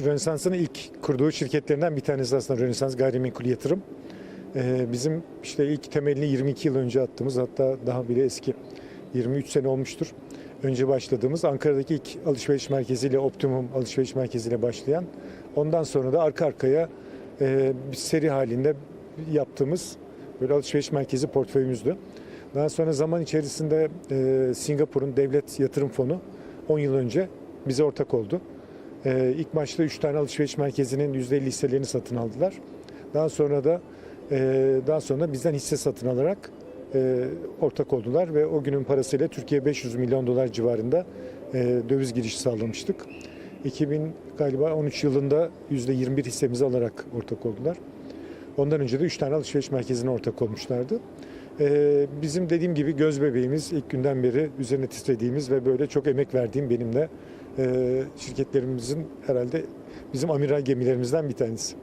Rönesans'ın ilk kurduğu şirketlerinden bir tanesi aslında Rönesans Gayrimenkul Yatırım. Ee, bizim işte ilk temelini 22 yıl önce attığımız hatta daha bile eski 23 sene olmuştur. Önce başladığımız Ankara'daki ilk alışveriş merkeziyle Optimum alışveriş merkeziyle başlayan ondan sonra da arka arkaya e, bir seri halinde yaptığımız böyle alışveriş merkezi portföyümüzdü. Daha sonra zaman içerisinde e, Singapur'un devlet yatırım fonu 10 yıl önce bize ortak oldu. Ee, ilk başta 3 tane alışveriş merkezinin %50 hisselerini satın aldılar. Daha sonra da e, daha sonra bizden hisse satın alarak e, ortak oldular ve o günün parasıyla Türkiye 500 milyon dolar civarında e, döviz girişi sağlamıştık. 2000 galiba 13 yılında %21 hissemizi alarak ortak oldular. Ondan önce de 3 tane alışveriş merkezine ortak olmuşlardı. Ee, bizim dediğim gibi göz bebeğimiz ilk günden beri üzerine titrediğimiz ve böyle çok emek verdiğim benim de e, şirketlerimizin herhalde bizim amiral gemilerimizden bir tanesi.